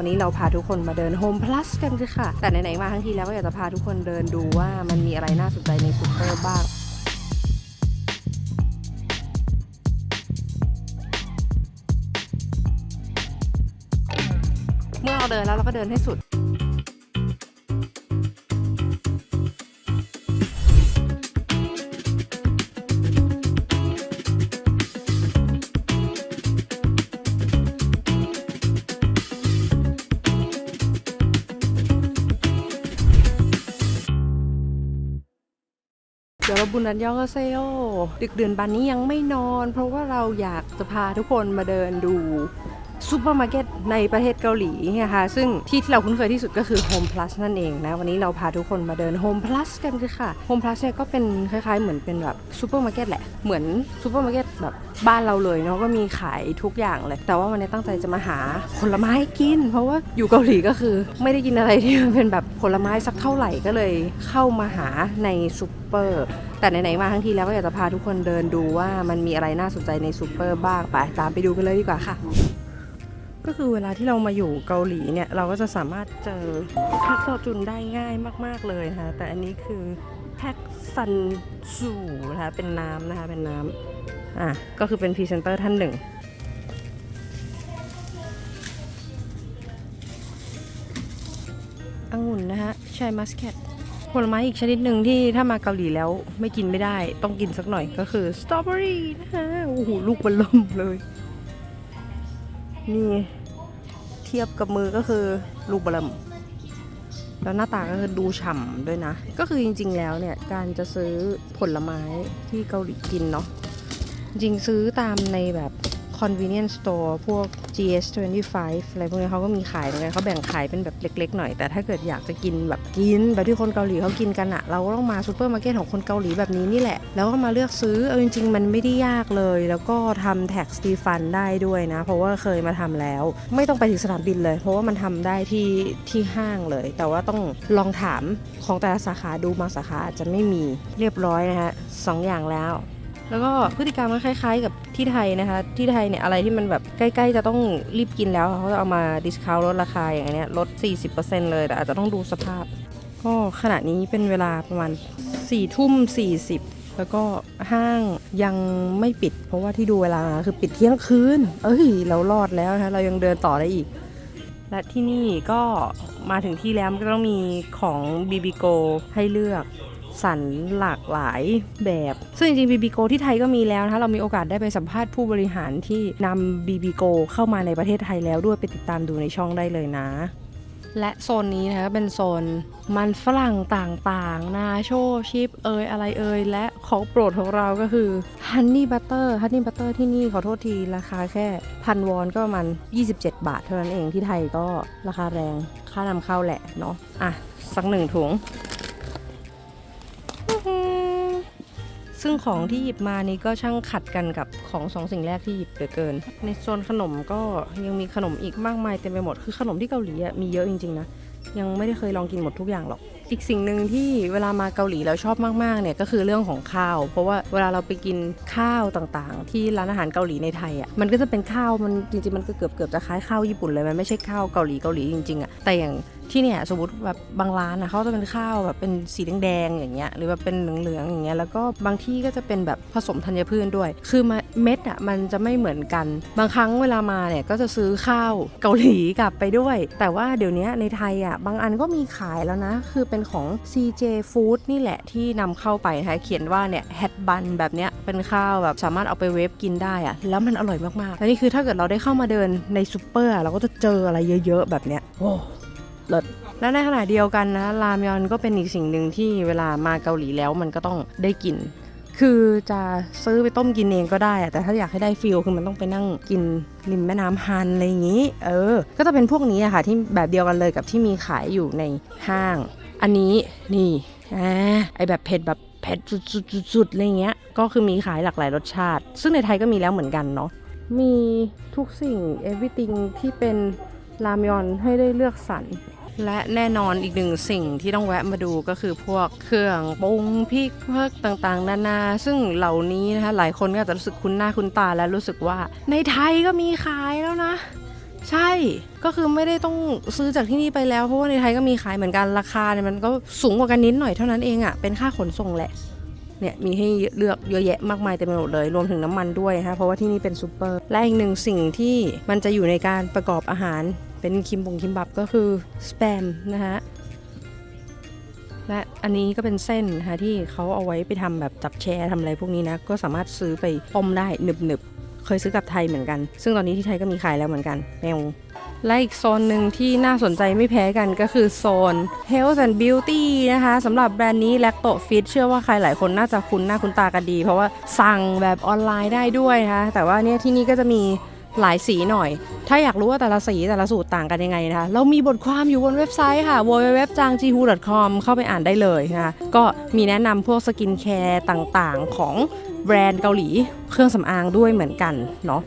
วันนี้เราพาทุกคนมาเดิน Home Plus กันเลยค่ะ แต่ไหนๆมาทั้งทีแล้วก็อยากจะพาทุกคนเดินดูว่ามันมีอะไรน่าสนใจในซูเปอร์บ้างเมื่อเราเดินแล้วเราก็เดินให้สุด เดี๋ยวเราบุญนันยองเซโอดึกเดือนบานนี้ยังไม่นอน เพราะว่าเราอยากจะพาทุกคนมาเดินดูซูเปอร์มาร์เก็ตในประเทศเกาหลีนะคะซึ่งที่ที่เราคุ้นเคยที่สุดก็คือ Home Plus นั่นเองนะ วันนี้เราพาทุกคนมาเดิน Home Plus กันเลยค่ะ Home Plus เนี่ยก็เป็นคล้ายๆ เหมือนเป็นแบบซูเปอร์มาร์เก็ตแหละ เหมือนซูเปอร์มาร์เก็ตแบบบ้านเราเลยเนาะก็มีขายทุกอย่างเลย แต่ว่าวันนี้ตั้งใจจะมาหาผลไม้กิน เพราะว่าอยู่เกาหลีก็คือ ไม่ได้กินอะไรที่มันเป็นแบบผลไม้สักเท่าไหร่ก็เลยเข้ามาหาในซูเปอร์ แต่ไหนๆมาทั้งทีแล้วก็อยากจะพาทุกคนเดินดูว่ามันมีอะไรน่าสนใจในซูเปอร์บ้างไปตามไปดูกันเลยดีกว่าค่ะ ก็คือเวลาที่เรามาอยู่เกาหลีเนี่ย เราก็จะสามารถเจอแพ็กโซจุนได้ง่ายมาก ๆเลยนะคะแต่อันนี้คือแพ็กซันซูนะคะเป็นน้ำนะคะเป็นน้ำอะก็คือเป็นพรีเซนเตอร์ท่านหนึ่งองุ่นนะคะชายมัสแคท ผลไม้อีกชนิดหนึ่งที่ถ้ามาเกาหลีแล้วไม่กินไม่ได้ ต้องกินสักหน่อยก็คือสตรอเบอรี่นะคะโอ้โหลูกบอลลมเลย นี่เทียบกับมือก็คือลูกบอลลมแล้วหน้าตาก็คือดูฉ่ำด้วยนะ ก็คือจริง ๆ แล้วเนี่ยการจะซื้อผลไม้ที่เกาหลีกินเนาะจริงซื้อตามในแบบ convenience store พวก GS25 อะไรพวกนี้เขาก็มีขายเหมือนกันเขาแบ่งขายเป็นแบบเล็ก ๆ หน่อย แต่ถ้าเกิดอยากจะกินแบบกิน แบบที่คนเกาหลีเขากินกันอะเราก็ต้องมาซูเปอร์มาร์เก็ตของคนเกาหลีแบบนี้นี่แหละ แล้วก็มาเลือกซื้อ เอาจริงๆ มันไม่ได้ยากเลย แล้วก็ทำ tax refund ได้ด้วยนะ เพราะว่าเคยมาทำแล้ว ไม่ต้องไปถึงสนามบินเลย เพราะว่ามันทำได้ที่ที่ห้างเลย แต่ว่าต้องลองถามของแต่ละสาขาดูบางสาขาอาจจะไม่มีเรียบร้อยนะฮะสองอย่างแล้ว แล้วก็พฤติกรรมมันคล้าย ๆ กับที่ไทยนะคะ ที่ไทยเนี่ยอะไรที่มันแบบใกล้ ๆ จะต้องรีบกินแล้วเขาจะเอามาดิสคาวลดราคาอย่างเนี้ยลด 40%เลยแต่อาจจะต้องดูสภาพ ก็ขณะนี้เป็นเวลาประมาณ4ทุ่ม40 แล้วก็ห้างยังไม่ปิด เพราะว่าที่ดูเวลาคือปิดเที่ยงคืน เอ้ย เรารอดแล้วนะคะเรายังเดินต่อได้อีก และที่นี่ก็มาถึงที่แล้วก็ต้องมีของบีบีโกให้เลือก สรรหลากหลายแบบ ซึ่งจริงๆ BB Go ที่ไทยก็มีแล้วนะคะ เรามีโอกาสได้ไปสัมภาษณ์ผู้บริหารที่นำ BB Go เข้ามาในประเทศไทยแล้วด้วยไปติดตามดูในช่องได้เลยนะและโซนนี้นะคะเป็นโซนมันฝรั่งต่างๆ นาโชชิปเอยอะไรเอยและของโปรดของเราก็คือฮันนี่บัตเตอร์ฮันนี่บัตเตอร์ที่นี่ขอโทษที ราคาแค่พันวอนก็ประมาณ 27 บาทเท่านั้นเองที่ไทยก็ราคาแรงค่านำเข้าแหละเนาะอะ สักหนึ่งถุง ซึ่งของที่หยิบมานี้ก็ช่างขัดกันกับของสองสิ่งแรกที่หยิบเหลือเกิน ในโซนขนมก็ยังมีขนมอีกมากมายเต็มไปหมด คือขนมที่เกาหลีมีเยอะจริงๆนะ ยังไม่ได้เคยลองกินหมดทุกอย่างหรอก อีกสิ่งหนึ่งที่เวลามาเกาหลีแล้วชอบมากๆเนี่ยก็คือเรื่องของข้าว เพราะว่าเวลาเราไปกินข้าวต่างๆ ที่ร้านอาหารเกาหลีในไทยอะ มันก็จะเป็นข้าวมันจริงๆมันก็เกือบเกือบจะคล้ายข้าวญี่ปุ่นเลย มันไม่ใช่ข้าวเกาหลีเกาหลีจริงๆอะ แต่อย่าง ที่เนี่ยสมมติแบบบางร้านนะเขาจะเป็นข้าวแบบเป็นสีแดงๆอย่างเงี้ยหรือว่าเป็นเหลืองๆอย่างเงี้ยแล้วก็บางที่ก็จะเป็นแบบผสมธัญพืชด้วย คือเม็ดอะมันจะไม่เหมือนกัน บางครั้งเวลามาเนี่ยก็จะซื้อข้าวเกาหลีกลับไปด้วย แต่ว่าเดี๋ยวนี้ในไทยอะบางอันก็มีขายแล้วนะ คือเป็นของ CJ Food นี่แหละที่นำเข้าไปนะคะเขียนว่าเนี่ยแฮดบันแบบเนี้ยเป็นข้าวแบบสามารถเอาไปเวฟกินได้อะแล้วมันอร่อยมากๆ และนี่คือถ้าเกิดเราได้เข้ามาเดินในซูเปอร์เราก็จะเจออะไรเยอะ ๆ แบบเนี้ยโอ้ เลิศและในขณะเดียวกันนะรามยอนก็เป็นอีกสิ่งหนึ่งที่เวลามาเกาหลีแล้วมันก็ต้องได้กิน คือจะซื้อไปต้มกินเองก็ได้ แต่ถ้าอยากให้ได้ฟิลคือมันต้องไปนั่งกินริมแม่น้ำฮันอะไรอย่างนี้ เออ ก็จะเป็นพวกนี้อะค่ะที่แบบเดียวกันเลยกับที่มีขายอยู่ในห้าง อันนี้นี่อ่าไอแบบเผ็ดแบบเผ็ดสุดๆๆๆอะไรเงี้ย ก็คือมีขายหลากหลายรสชาติ ซึ่งในไทยก็มีแล้วเหมือนกันเนาะ มีทุกสิ่ง everything ที่เป็นรามยอนให้ได้เลือกสรร และแน่นอนอีกหนึ่งสิ่งที่ต้องแวะมาดูก็คือพวกเครื่องปรุงพริกเพิกต่างๆ นานา ซึ่งเหล่านี้นะคะหลายคนก็อาจจะรู้สึกคุ้นหน้าคุ้นตาและรู้สึกว่าในไทยก็มีขายแล้วนะ ใช่ก็คือไม่ได้ต้องซื้อจากที่นี่ไปแล้ว เพราะว่าในไทยก็มีขายเหมือนกันราคาเนี่ยมันก็สูงกว่ากันนิดหน่อยเท่านั้นเองอะ่ะเป็นค่าขนส่งแหละเนี่ยมีให้เลือกเยอะแยะมากมายเต็มไปหมดเลย รวมถึงน้ำมันด้วยนะคะเพราะว่าที่นี่เป็นซูเปอร์ และอีกหนึ่งสิ่งที่มันจะอยู่ในการประกอบอาหาร เป็นคิมบงคิมบับก็คือสแปมนะคะและอันนี้ก็เป็นเส้นนะคะที่เขาเอาไว้ไปทำแบบจับแชร์ทำอะไรพวกนี้นะ ก็สามารถซื้อไปต้มได้หนึบๆเคยซื้อกลับไทยเหมือนกัน ซึ่งตอนนี้ที่ไทยก็มีขายแล้วเหมือนกันแมวและอีกโซนหนึ่งที่น่าสนใจไม่แพ้กันก็คือโซน Health and Beauty นะคะสำหรับแบรนด์นี้ Lacto Fit เชื่อว่าใครหลายคนน่าจะคุ้นหน้าคุ้นตากันดี เพราะว่าสั่งแบบออนไลน์ได้ด้วยนะคะแต่ว่าเนี่ยที่นี่ก็จะมี หลายสีหน่อย ถ้าอยากรู้ว่าแต่ละสีแต่ละสูตรต่างกันยังไงนะคะ เรามีบทความอยู่บนเว็บไซต์ค่ะ www.jangjihu.com เข้าไปอ่านได้เลยนะคะก็มีแนะนำพวกสกินแคร์ต่างๆ ของแบรนด์เกาหลีเครื่องสำอางด้วยเหมือนกันเนาะ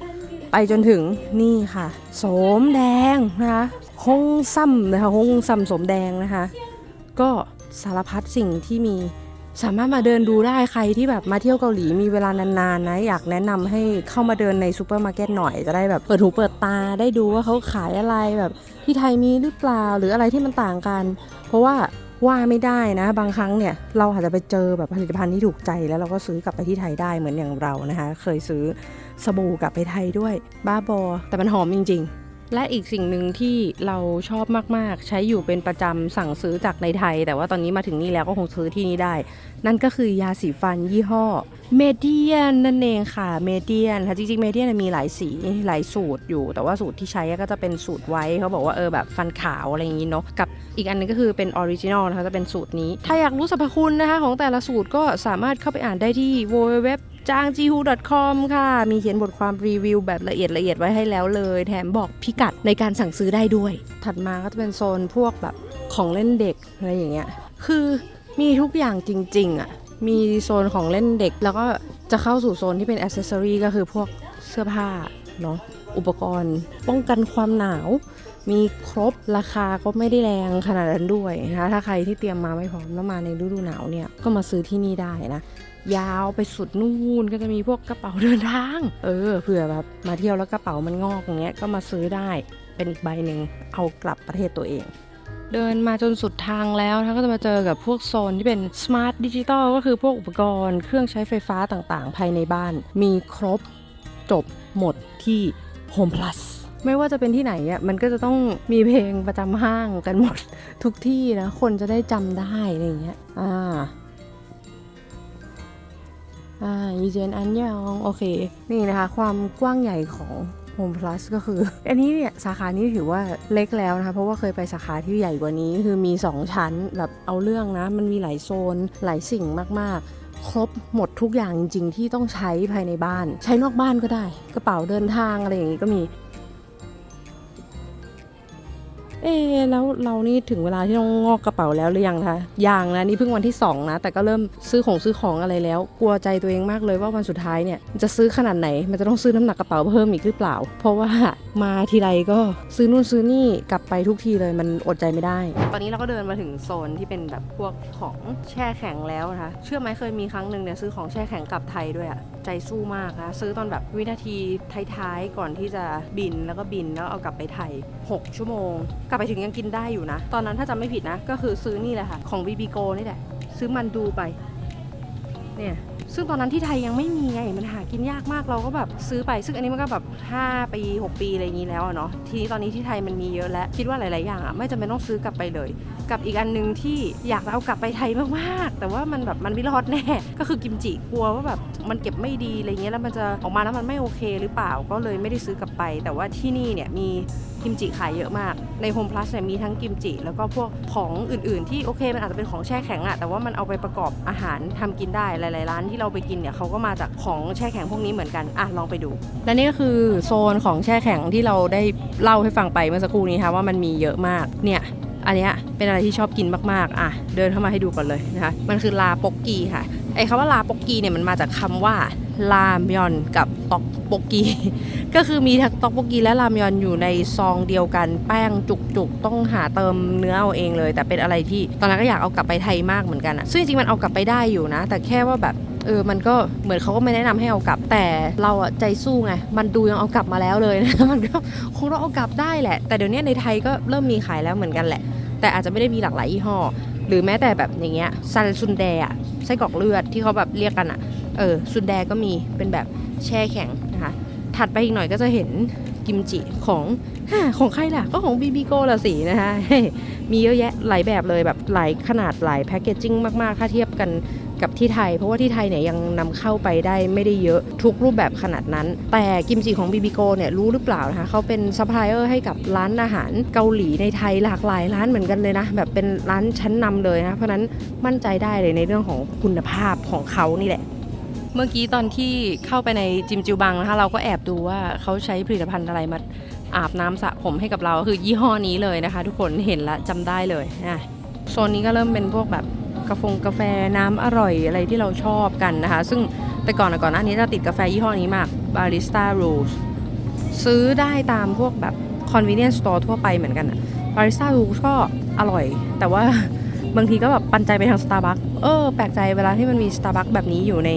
ไปจนถึงนี่ค่ะ โสมแดงนะคะฮงซัมนะคะฮงซัมโสมแดงนะคะ ก็สารพัดสิ่งที่มี สามารถมาเดินดูได้ใครที่แบบมาเที่ยวเกาหลีมีเวลานานๆนะ อยากแนะนำให้เข้ามาเดินในซูเปอร์มาร์เก็ตหน่อยจะได้แบบเปิดหูเปิดตาได้ดูว่าเขาขายอะไรแบบที่ไทยมีหรือเปล่าหรืออะไรที่มันต่างกัน เพราะว่าว่าไม่ได้นะ บางครั้งเนี่ยเราอาจจะไปเจอแบบผลิตภัณฑ์ที่ถูกใจแล้วเราก็ซื้อกลับไปที่ไทยได้เหมือนอย่างเรานะคะ เคยซื้อสบู่กลับไปไทยด้วยบ้าบอ แต่มันหอมจริง ๆ และอีกสิ่งหนึ่งที่เราชอบมาก ๆ ใช้อยู่เป็นประจำสั่งซื้อจากในไทย แต่ว่าตอนนี้มาถึงนี่แล้วก็คงซื้อที่นี่ได้ นั่นก็คือยาสีฟันยี่ห้อเมเดียนนั่นเองค่ะเมเดียนค่ะจริงๆเมเดียนมีหลายสีหลายสูตรอยู่ แต่ว่าสูตรที่ใช้ก็จะเป็นสูตรไว้เขาบอกว่าเออแบบฟันขาวอะไรอย่างนี้เนาะกับอีกอันนึงก็คือเป็นออริจินอลนะคะจะเป็นสูตรนี้ ถ้าอยากรู้สรรพคุณนะคะของแต่ละสูตรก็สามารถเข้าไปอ่านได้ที่ www จาง j i h u com ค่ะ มีเขียนบทความรีวิวแบบละเอียดละเอียดไว้ให้แล้วเลย แถมบอกพิกัดในการสั่งซื้อได้ด้วย ถัดมาก็จะเป็นโซนพวกแบบของเล่นเด็กอะไรอย่างเงี้ย คือมีทุกอย่างจริงๆอะ่ะ มีโซนของเล่นเด็ก แล้วก็จะเข้าสู่โซนที่เป็นอ c เซสซอรีก็คือพวกเสื้อผ้าเนาะ อุปกรณ์ป้องกันความหนาว มีครบราคาก็ไม่ได้แรงขนาดนั้นด้วยนะคะ ถ้าใครที่เตรียมมาไม่พร้อมแล้วมาในฤดูหนาวเนี่ย ก็มาซื้อที่นี่ได้นะ ยาวไปสุดนู่นก็จะมีพวกกระเป๋าเดินทาง เออเผื่อแบบมาเที่ยวแล้วกระเป๋ามันงอกอย่างเงี้ยก็มาซื้อได้เป็นอีกใบหนึ่งเอากลับประเทศตัวเอง เดินมาจนสุดทางแล้วนะก็จะมาเจอกับพวกโซนที่เป็น Smart Digital ก็คือพวกอุปกรณ์เครื่องใช้ไฟฟ้าต่างๆ ภายในบ้าน มีครบจบหมดที่ Home Plus ไม่ว่าจะเป็นที่ไหนอะมันก็จะต้องมีเพลงประจำห้างกันหมดทุกที่นะ คนจะได้จำได้อะไรอย่างเงี้ยอ่า อ่ายูเจนอันยองโอเค นี่นะคะ ความกว้างใหญ่ของ Home Plus ก็คือ อันนี้เนี่ย สาขานี้ถือว่าเล็กแล้วนะคะ เพราะว่าเคยไปสาขาที่ใหญ่กว่านี้ คือมี 2 ชั้นแบบเอาเรื่องนะ มันมีหลายโซน หลายสิ่งมาก ๆครบหมดทุกอย่างจริง ๆ ที่ต้องใช้ภายในบ้าน ใช้นอกบ้านก็ได้ กระเป๋าเดินทางอะไรอย่างนี้ก็มี เอ๊แล้วเรานี่ถึงเวลาที่ต้องงอกกระเป๋าแล้วหรือยังคะยังนะนี่เพิ่งวันที่ 2 นะ แต่ก็เริ่มซื้อของซื้อของอะไรแล้ว กลัวใจตัวเองมากเลยว่าวันสุดท้ายเนี่ยจะซื้อขนาดไหน มันจะต้องซื้อน้ำหนักกระเป๋าเพิ่มอีกหรือเปล่า เพราะว่ามาทีไรก็ซื้อนู่นซื้อนี่กลับไปทุกทีเลยมันอดใจไม่ได้ ตอนนี้เราก็เดินมาถึงโซนที่เป็นแบบพวกของแช่แข็งแล้วนะคะเชื่อไหมเคยมีครั้งหนึ่งเนี่ยซื้อของแช่แข็งกลับไทยด้วยอะใจสู้มากนะซื้อตอนแบบวินาทีท้ายๆก่อนที่จะบินแล้วก็บินแล้วเอากลับไปไทย 6 ชั่วโมงกลับไปถึงยังกินได้อยู่นะ ตอนนั้นถ้าจำไม่ผิดนะ ก็คือซื้อนี่แหละค่ะ ของ BB Go นี่แหละ ซื้อมันดูไป เนี่ยซึ่งตอนนั้นที่ไทยยังไม่มีไง มันหากินยากมากเราก็แบบซื้อไป ซึ่งอันนี้มันก็แบบ 5 ปี 6 ปีอะไรอย่างนี้แล้วเนาะ ทีนี้ตอนนี้ที่ไทยมันมีเยอะแล้ว คิดว่าหลาย ๆ อย่างอะไม่จำเป็นต้องซื้อกลับไปเลย กับอีกอันหนึ่งที่อยากจะเอากลับไปไทยมาก ๆ แต่ว่ามันแบบมันไม่รอดแน่ ก็คือกิมจิกลัวว่าแบบมันเก็บไม่ดีอะไรเงี้ยแล้วมันจะออกมาแล้วมันไม่โอเคหรือเปล่า ก็เลยไม่ได้ซื้อกลับไป แต่ว่าที่นี่เนี่ยมี กิมจิขายเยอะมาก ใน Home Plus เนี่ยมีทั้งกิมจิ แล้วก็พวกของอื่นๆ ที่โอเคมันอาจจะเป็นของแช่แข็งอะแต่ว่ามันเอาไปประกอบอาหารทำกินได้หลายๆร้านที่เราไปกินเนี่ยเขาก็มาจากของแช่แข็งพวกนี้เหมือนกันอะลองไปดู และนี่ก็คือโซนของแช่แข็งที่เราได้เล่าให้ฟังไปเมื่อสักครู่นี้ค่ะว่ามันมีเยอะมากเนี่ยอันนี้เป็นอะไรที่ชอบกินมากๆ อะ เดินเข้ามาให้ดูก่อนเลยนะคะ มันคือลาปกกีค่ะ ไอ้คำว่าลาปกกีเนี่ยมันมาจากคำว่าลามยอนกับตอกปกกี ก็คือมีทั้งตอกปกกีและรามยอนอยู่ในซองเดียวกัน แป้งจุกๆ ต้องหาเติมเนื้อเอาเองเลย แต่เป็นอะไรที่ตอนนั้นก็อยากเอากลับไปไทยมากเหมือนกันอะซึ่งจริงๆมันเอากลับไปได้อยู่นะ แต่แค่ว่าแบบเออ มันก็เหมือนเขาก็ไม่แนะนำให้เอากลับ แต่เราอะใจสู้ไง มันดูยังเอากลับมาแล้วเลยนะ มันก็คงต้องเอากลับได้แหละ แต่เดี๋ยวนี้ในไทยก็เริ่มมีขายแล้วเหมือนกันแหละ แต่อาจจะไม่ได้มีหลากหลายยี่ห้อ หรือแม้แต่แบบอย่างเงี้ยซันซุนแดอะไส้กรอกเลือดที่เขาแบบเรียกกันอะเออซุนแดก็มีเป็นแบบแช่แข็งนะคะถัดไปอีกหน่อยก็จะเห็นกิมจิของฮะของใครล่ะ ก็ของบีบีโก้ละสินะคะมีเยอะแยะหลายแบบเลยแบบหลายขนาดหลายแพคเกจจิ้งมากๆ ถ้าเทียบกัน กับที่ไทย เพราะว่าที่ไทยเนี่ยยังนำเข้าไปได้ไม่ได้เยอะทุกรูปแบบขนาดนั้น แต่กิมจิของบีบีโกเนี่ยรู้หรือเปล่านะคะเขาเป็นซัพพลายเออร์ให้กับร้านอาหารเกาหลีในไทยหลากหลายร้านเหมือนกันเลยนะ แบบเป็นร้านชั้นนำเลยนะ เพราะนั้นมั่นใจได้เลยในเรื่องของคุณภาพของเขานี่แหละเมื่อกี้ตอนที่เข้าไปในจิมจิวบังนะคะเราก็แอบดูว่าเขาใช้ผลิตภัณฑ์อะไรมาอาบน้ำสระผมให้กับเราคือยี่ห้อนี้เลยนะคะ ทุกคนเห็นละจำได้เลยอะโซนนี้ก็เริ่มเป็นพวกแบบ กาแฟกาแฟน้ำอร่อยอะไรที่เราชอบกันนะคะ ซึ่งแต่ก่อนก่อนหน้านี้จะติดกาแฟยี่ห้อนี้มาก Barista Rules ซื้อได้ตามพวกแบบ convenience store ทั่วไปเหมือนกันอะ Barista Rules ก็อร่อย แต่ว่าบางทีก็แบบปันใจไปทาง Starbucks เออแปลกใจเวลาที่มันมี Starbucks แบบนี้อยู่ใน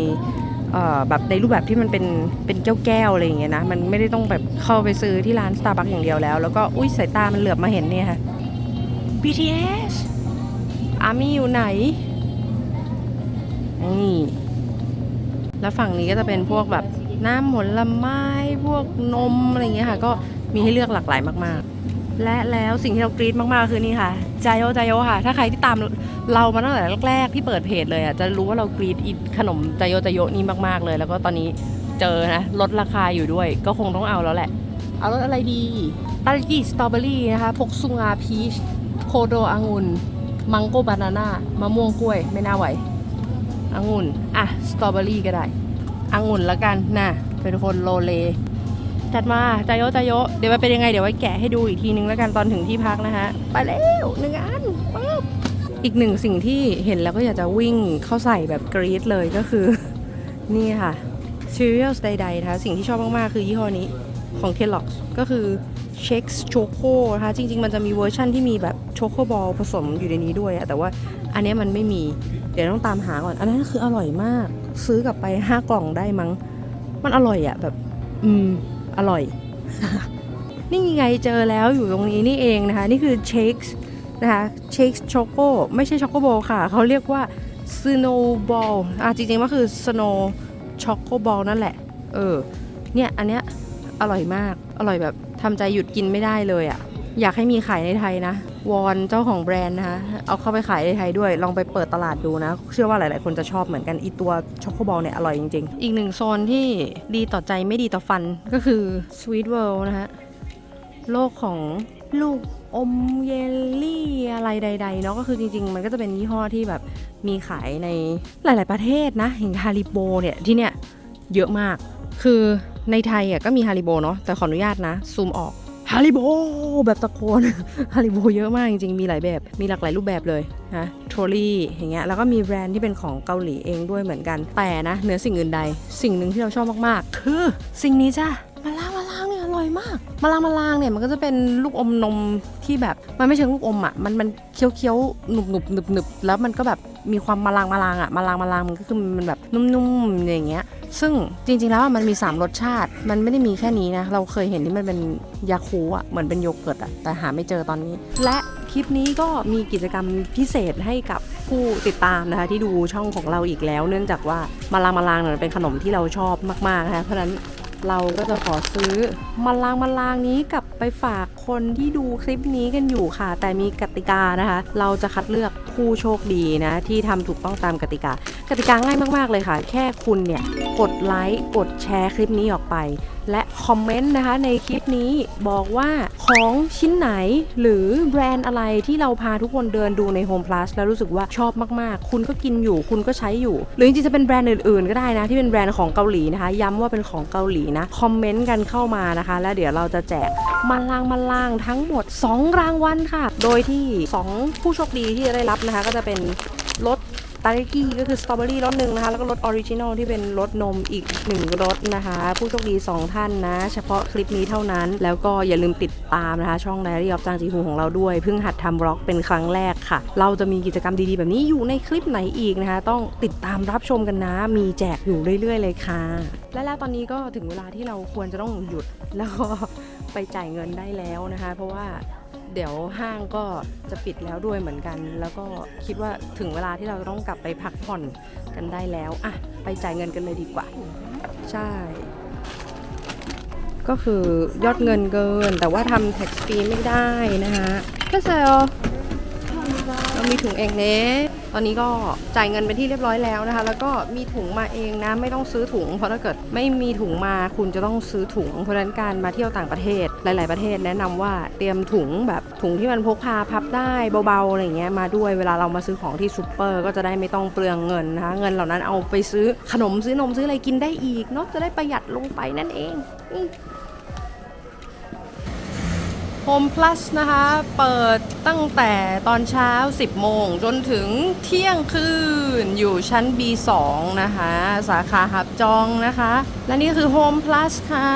เอ่อแบบในรูปแบบที่มันเป็นเป็นแก้วๆอะไรอย่างเงี้ยนะ มันไม่ได้ต้องแบบเข้าไปซื้อที่ร้าน Starbucks อย่างเดียวแล้ว แล้วก็อุ้ยสายตามันเหลือบมาเห็นเนี่ยค่ะ BTS อาร์มี่อยู่ไหนนี่แล้วฝั่งนี้ก็จะเป็นพวกแบบน้ำผลไม้พวกนมอะไรเงี้ยค่ะ ก็มีให้เลือกหลากหลายมากๆ และแล้วสิ่งที่เรากรี๊ดมากๆคือนี่ค่ะจายโอจายโอค่ะ ถ้าใครที่ตามเรามาตั้งแต่แรกๆที่เปิดเพจเลยอะจะรู้ว่าเรากรี๊ดอีขนมจายโอจายโอนี่มากๆเลย แล้วก็ตอนนี้เจอนะลดราคาอยู่ด้วย ก็คงต้องเอาแล้วแหละ เอารสอะไรดีตาลกี้สตรอเบอรี่นะคะพกซุงาพีชโคโดองุ่น มังโกบานาน่ามะม่วงกล้วยไม่น่าไหวองุ่น อะ สตรอเบอรี่ก็ได้องุ่นละกันนะเป็นคนโลเล จัดมาจายโยจายโยเดี๋ยวมันเป็นยังไง เดี๋ยวไว้แกะให้ดูอีกทีนึงแล้วกันตอนถึงที่พักนะฮะ ไปแล้วหนึ่งอันปึ๊บอีกหนึ่งสิ่งที่เห็นแล้วก็อยากจะวิ่งเข้าใส่แบบกรี๊ดเลยก็คือ นี่ค่ะ cereals ใดๆนะคะสิ่งที่ชอบมาก ๆ คือยี่ห้อนี้ของ Kellogg's ก็คือ Shakes Choco นะคะจริง ๆ มันจะมีเวอร์ชั่นที่มีแบบ Choco Ball ผสมอยู่ในนี้ด้วยอะแต่ว่าอันนี้มันไม่มีเดี๋ยวต้องตามหาก่อน อันนั้นคืออร่อยมาก ซื้อกลับไป 5 กล่องได้มั้ง มันอร่อยอะแบบอืมอร่อย นี่ไงเจอแล้วอยู่ตรงนี้นี่เองนะคะ นี่คือ Shakes นะคะ Shakes Choco ไม่ใช่ Choco Ball ค่ะ เขาเรียกว่า Snowball อะจริงๆมันคือ Snow Choco Ball นั่นแหละ เออเนี่ยอันเนี้ยอร่อยมาก อร่อยแบบทำใจหยุดกินไม่ได้เลยอะ่ะ อยากให้มีขายในไทยนะ วอนเจ้าของแบรนด์นะคะ เอาเข้าไปขายในไทยด้วย ลองไปเปิดตลาดดูนะ เชื่อว่าหลาย ๆ คนจะชอบเหมือนกัน อีตัวช็อกโกบอลเนี่ยอร่อยจริง ๆ อีกหนึ่งโซนที่ดีต่อใจไม่ดีต่อฟันก็คือ Sweet World นะคะโลกของลูกอมเยลลี่อะไรใดๆเนาะก็คือจริง ๆ มันก็จะเป็นยี่ห้อที่แบบมีขายในหลาย ๆ ประเทศนะอย่างฮาริโบเนี่ยที่เนี่ยเยอะมากคือ ในไทยอะก็มีฮาริโบเนาะแต่ขออนุญาตนะ ซูมออกฮาริโบแบบตะโกนฮาริโบเยอะมากจริงๆ มีหลายแบบ มีหลากหลายรูปแบบเลยนะโทรี่อย่างเงี้ย แล้วก็มีแบรนด์ที่เป็นของเกาหลีเองด้วยเหมือนกัน แต่นะเหนือสิ่งอื่นใด สิ่งหนึ่งที่เราชอบมากๆ คือ สิ่งนี้จ้ะมาลางมาลางเนี่ยอ ร่อยมากมาลางมาลางเนี่ยมันก็จะเป็นลูกอมนมที่แบบมันไม่เชิงลูกอมอะมันมันเคี้ยวเคี้ยวหนุบหนุบหนึบหนึบแล้วมันก็แบบมีความมาลางมาลางอะมาลางมาลางมันก็คือมันแบบนุ่มๆอย่างเงี้ย ซึ่งจริงๆแล้วมันมี3รสชาติ มันไม่ได้มีแค่นี้นะเราเคยเห็นที่มันเป็นยาคูอะเหมือนเป็นโยเกิร์ตอะแต่หาไม่เจอตอนนี้ และคลิปนี้ก็มีกิจกรรมพิเศษให้กับผู้ติดตามนะคะที่ดูช่องของเราอีกแล้ว เนื่องจากว่ามาลางมาลางเนี่ยเป็นขนมที่เราชอบมากๆนะคะเพราะนั้น เราก็จะขอซื้อมันลางมันลางนี้กลับไปฝากคนที่ดูคลิปนี้กันอยู่ค่ะ แต่มีกติกานะคะ เราจะคัดเลือกผู้โชคดีนะ ที่ทำถูกต้องตามกติกา กติกาง่ายมาก ๆ เลยค่ะ แค่คุณเนี่ย กดไลค์กดแชร์คลิปนี้ออกไปและคอมเมนต์นะคะในคลิปนี้บอกว่าของชิ้นไหนหรือแบรนด์อะไรที่เราพาทุกคนเดินดูใน Home Plus แล้วรู้สึกว่าชอบมากๆ คุณก็กินอยู่ คุณก็ใช้อยู่ หรือจริงๆจะเป็นแบรนด์อื่นๆ ก็ได้นะที่เป็นแบรนด์ของเกาหลีนะคะ ย้ำว่าเป็นของเกาหลีนะคอมเมนต์กันเข้ามานะคะ แล้วเดี๋ยวเราจะแจกมาลางมาลางทั้งหมด 2 รางวัลค่ะ โดยที่ 2 ผู้โชคดีที่จะได้รับนะคะ ก็จะเป็นรถ ตาเรกี้ก็คือสตรอเบอรี่รสหนึ่งนะคะ แล้วก็รสออริจินอลที่เป็นรสนมอีกหนึ่งรสนะคะ ผู้โชคดี 2 ท่านนะ เฉพาะคลิปนี้เท่านั้น แล้วก็อย่าลืมติดตามนะคะ ช่อง Diary of จางจีฮูของเราด้วย เพิ่งหัดทำบล็อกเป็นครั้งแรกค่ะ เราจะมีกิจกรรมดีๆ แบบนี้อยู่ในคลิปไหนอีกนะคะ ต้องติดตามรับชมกันนะ มีแจกอยู่เรื่อย ๆ เลยค่ะ และแล้วตอนนี้ก็ถึงเวลาที่เราควรจะต้องหยุดแล้วก็ไปจ่ายเงินได้แล้วนะคะ เพราะว่า เดี๋ยวห้างก็จะปิดแล้วด้วยเหมือนกัน แล้วก็คิดว่าถึงเวลาที่เราต้องกลับไปพักผ่อนกันได้แล้วอะไปจ่ายเงินกันเลยดีกว่า ใช่ ก็คือยอดเงินเกิน แต่ว่าทำแท็กซี่ไม่ได้นะคะก็เซล เรามีถุงเองเน้ตอนนี้ก็จ่ายเงินเป็นที่เรียบร้อยแล้วนะคะ แล้วก็มีถุงมาเองนะไม่ต้องซื้อถุง เพราะถ้าเกิดไม่มีถุงมาคุณจะต้องซื้อถุง เพราะนั้นการมาเที่ยวต่างประเทศหลาย ๆประเทศแนะนำว่าเตรียมถุงแบบถุงที่มันพกพาพับได้เบาๆอะไรเงี้ยมาด้วยเวลาเรามาซื้อของที่ซูเปอร์ก็จะได้ไม่ต้องเปลืองเงินนะคะเงินเหล่านั้นเอาไปซื้อขนมซื้อนมซื้ออะไรกินได้อีกเนาะจะได้ประหยัดลงไปนั่นเอง อืม Home Plus นะคะ เปิดตั้งแต่ตอนเช้า 10 โมง จนถึงเที่ยงคืน อยู่ชั้น B2 นะคะ สาขาหับจองนะคะ และนี่คือ Home Plus ค่ะ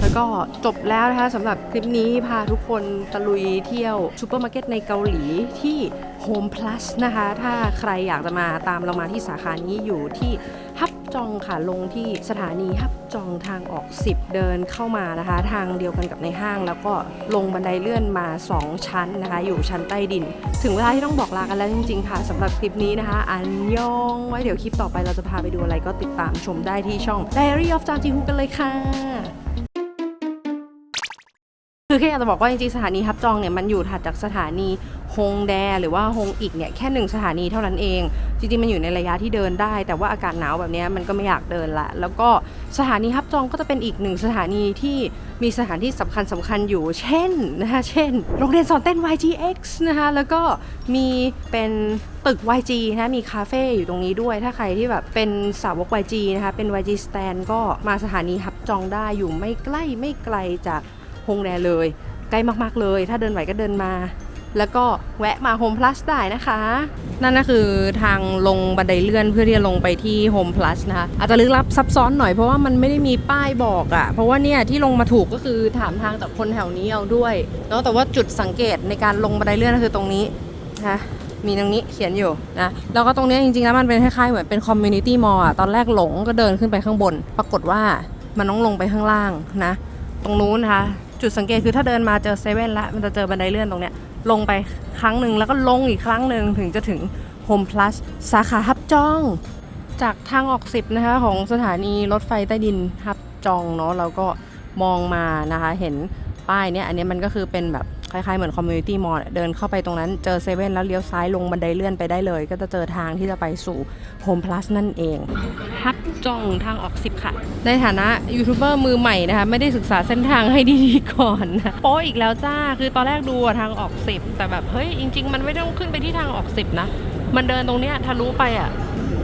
แล้วก็จบแล้วนะคะสำหรับคลิปนี้พาทุกคนตะลุยเที่ยวซูเปอร์มาร์เก็ตในเกาหลีที่ Home Plus นะคะ ถ้าใครอยากจะมาตามเรามาที่สาขานี้อยู่ที่ฮับ จองค่ะลงที่สถานีฮับจองทางออก 10 เดินเข้ามานะคะ ทางเดียวกันกับในห้าง แล้วก็ลงบันไดเลื่อนมา 2 ชั้นนะคะ อยู่ชั้นใต้ดิน ถึงเวลาที่ต้องบอกลากันแล้วจริง ๆ ค่ะสำหรับคลิปนี้นะคะ อันยองไว้เดี๋ยวคลิปต่อไปเราจะพาไปดูอะไรก็ติดตามชมได้ที่ช่อง Diary of จางจีฮุกันเลยค่ะ คือแค่อยากจะบอกว่าจริงๆสถานีฮับจองเนี่ยมันอยู่ถัดจากสถานีฮงแด หรือว่าฮงอีกเนี่ยแค่หนึ่งสถานีเท่านั้นเอง จริงๆมันอยู่ในระยะที่เดินได้ แต่ว่าอากาศหนาวแบบนี้มันก็ไม่อยากเดินละ แล้วก็สถานีฮับจองก็จะเป็นอีกหนึ่งสถานีที่มีสถานที่สำคัญสำคัญอยู่ เช่นนะคะเช่น โรงเรียนสอนเต้น YGX นะคะแล้วก็มีเป็นตึก YG นะมีคาเฟ่อยู่ตรงนี้ด้วย ถ้าใครที่แบบเป็นสาวก YG นะคะเป็น YG stand ก็มาสถานีฮับจองได้อยู่ไม่ใกล้ไม่ไกลจาก งแดเลย ใกล้มากๆเลย ถ้าเดินไหวก็เดินมา แล้วก็แวะมาโฮมพลัสได้นะคะ นั่นก็คือทางลงบันไดเลื่อนเพื่อที่จะลงไปที่โฮมพลัสนะคะ อาจจะลึกลับซับซ้อนหน่อยเพราะว่ามันไม่ได้มีป้ายบอกอะ่ะ เพราะว่าเนี่ยที่ลงมาถูกก็คือถามทางจากคนแถวนี้เอาด้วยเนาะแต่ว่าจุดสังเกตในการลงบันไดเลื่อนก็คือตรงนี้นะคะมีตรงนี้เขียนอยู่นะแล้วก็ตรงนี้จริงๆแล้วมันเป็นคล้ายๆเหมือนเป็นคอมมูนิตี้มอลล์อะตอนแรกหลงก็เดินขึ้นไปข้างบน ปรากฏว่ามันต้องลงไปข้างล่างนะ ตรงนู้นนะคะ จุดสังเกตคือถ้าเดินมาเจอเซเว่นละมันจะเจอบันไดเลื่อนตรงเนี้ยลงไปครั้งหนึ่งแล้วก็ลงอีกครั้งหนึ่งถึงจะถึง Home Plus สาขาฮับจอง จากทางออก 10 นะคะ ของสถานีรถไฟใต้ดินฮับจองเนาะเราก็มองมานะคะ เห็นป้ายเนี้ยอันเนี้ยมันก็คือเป็นแบบคล้ายๆ เหมือนคอมมูนิตี้มอลล์เดินเข้าไปตรงนั้นเจอเซเว่นแล้วเลี้ยวซ้ายลงบันไดเลื่อนไปได้เลย ก็จะเจอทางที่จะไปสู่ Home Plus นั่นเองฮับ จองทางออก10ค่ะ ในฐานะยูทูบเบอร์มือใหม่นะคะ ไม่ได้ศึกษาเส้นทางให้ดีๆก่อนนะโป๊อีกแล้วจ้า คือตอนแรกดูอะทางออก10แต่แบบเฮ้ยจริง ๆ มันไม่ต้องขึ้นไปที่ทางออก10นะ มันเดินตรงเนี้ยทะลุไปอะ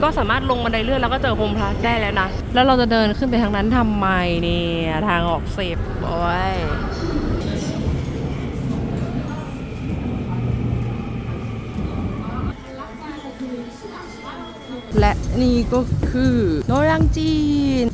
ก็สามารถลงบันไดเลื่อนแล้วก็เจอโฮมพลัสได้แล้วนะ แล้วเราจะเดินขึ้นไปทางนั้นทำไมเนี่ย ทางออก10โอ้ย และนี่ก็คือโนรังจีน